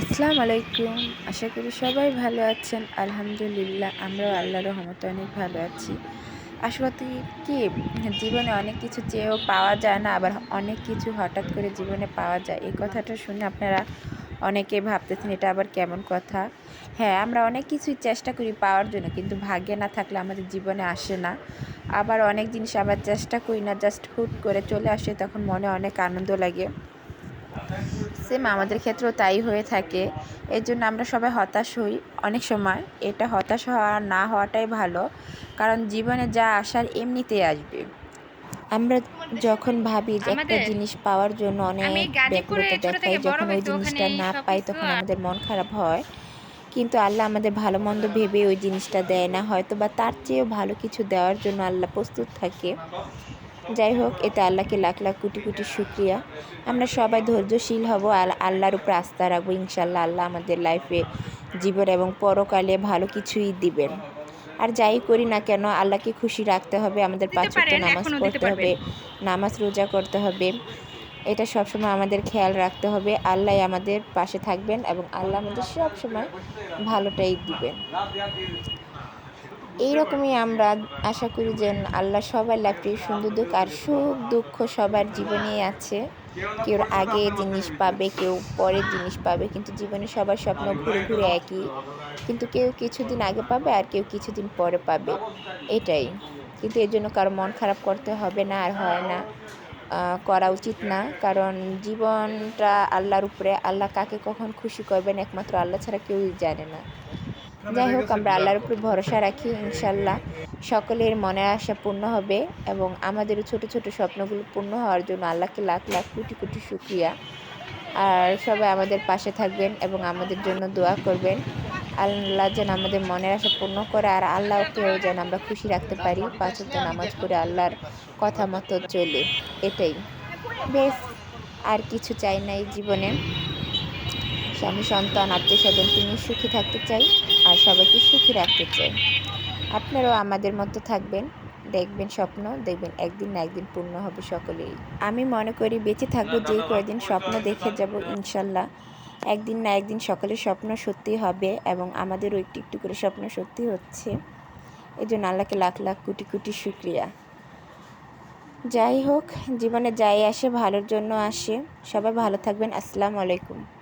আসসালামু আলাইকুম। আশা করি সবাই ভালো আছেন। আলহামদুলিল্লাহ, আমরাও আল্লাহর রহমতে অনেক ভালো আছি। আসলে কি, জীবনে অনেক কিছু চেয়েও পাওয়া যায় না, আবার অনেক কিছু হঠাৎ করে জীবনে পাওয়া যায়। এই কথাটা শুনে আপনারা অনেকে ভাবতেছেন, এটা আবার কেমন কথা? হ্যাঁ আমরা অনেক কিছুই চেষ্টা করি পাওয়ার জন্য, কিন্তু ভাগ্যে না থাকলে আমাদের জীবনে আসে না। আবার অনেক জিনিস আবার চেষ্টা করি না জাস্ট হুট করে চলে আসে, তখন মনে অনেক আনন্দ লাগে। সেম আমাদের ক্ষেত্রেও তাই হয়ে থাকে। এর জন্য আমরা সবাই হতাশ হই অনেক সময়। এটা হতাশ হওয়া না হওয়াটাই ভালো কারণ জীবনে যা আসার এমনিতেই আসবে। আমরা যখন ভাবি যে একটা জিনিস পাওয়ার জন্য অনেক দেখাই যখন ওই জিনিসটা না পাই তখন আমাদের মন খারাপ হয়। কিন্তু আল্লাহ আমাদের ভালো মন্দ ভেবে ওই জিনিসটা দেয় না। হয়তো বা তার চেয়েও ভালো কিছু দেওয়ার জন্য আল্লাহ প্রস্তুত থাকে। যাই হোক এতে আল্লাহকে লাখ লাখ কোটি কোটি শুক্রিয়া। আমরা সবাই ধৈর্যশীল হব আর আল্লাহর উপর আস্থা রাখব। ইনশাল্লাহ আল্লাহ আমাদের লাইফে জীবন এবং পরকালে ভালো কিছুই দিবেন। আর যাই করি না কেন আল্লাহকে খুশি রাখতে হবে আমাদের পাঁচ নামাজ পড়তে হবে নামাজ রোজা করতে হবে। এটা সবসময় আমাদের খেয়াল রাখতে হবে আল্লাহ আমাদের পাশে থাকবেন এবং আল্লাহ আমাদের সবসময় ভালোটাই দিবেন। এইরকমই আমরা আশা করি যে আল্লাহ সবার লাইফটি সুন্দর দুঃখ আর সুখ দুঃখ সবার জীবনেই আছে। কেউ আগে জিনিস পাবে, কেউ পরে জিনিস পাবে, কিন্তু জীবনে সবার স্বপ্ন ঘুরে ঘুরে একই। কিন্তু কেউ কিছুদিন আগে পাবে আর কেউ কিছুদিন পরে পাবে। এটাই। কিন্তু এর জন্য কারও মন খারাপ করতে হবে না আর হয় না। করা উচিত না। কারণ জীবনটা আল্লাহর উপরে আল্লাহ কাকে কখন খুশি করবেন একমাত্র আল্লাহ ছাড়া কেউই জানে না। যাই হোক আমরা আল্লাহর উপর ভরসা রাখি ইনশাল্লাহ। সকলের মনের আশা পূর্ণ হবে এবং আমাদের ছোট ছোট স্বপ্নগুলো পূর্ণ হওয়ার জন্য আল্লাহকে লাখ লাখ কোটি কোটি শুক্রিয়া। আর সবাই আমাদের পাশে থাকবেন এবং আমাদের জন্য দোয়া করবেন। আল্লাহ যেন আমাদের মনের আশা পূর্ণ করে আর আল্লাহকেও যেন আমরা খুশি রাখতে পারি পাঁচ নামাজ পড়ে আল্লাহর কথা মতো চলে। এটাই। বেশ আর কিছু চাই না এই জীবনে। স্বামী, সন্তান, আত্মীয় স্বজনকে নিয়ে সুখী থাকতে চাই আর সবাইকে সুখী রাখতে চাই। আপনারাও আমাদের মতো থাকবেন। দেখবেন স্বপ্ন, দেখবেন একদিন না একদিন পূর্ণ হবে সকলেই। আমি মনে করি বেঁচে থাকব যেই কয়েকদিন স্বপ্ন দেখে যাব, ইনশাল্লাহ। একদিন না একদিন সকলের স্বপ্ন সত্যি হবে এবং আমাদেরও একটু একটু করে স্বপ্ন সত্যি হচ্ছে। এই জন্য আল্লাহকে লাখ লাখ কোটি কোটি শুক্রিয়া। যাই হোক, জীবনে যাই আসে, ভালোর জন্য আসে। সবাই ভালো থাকবেন। আসসালামু আলাইকুম।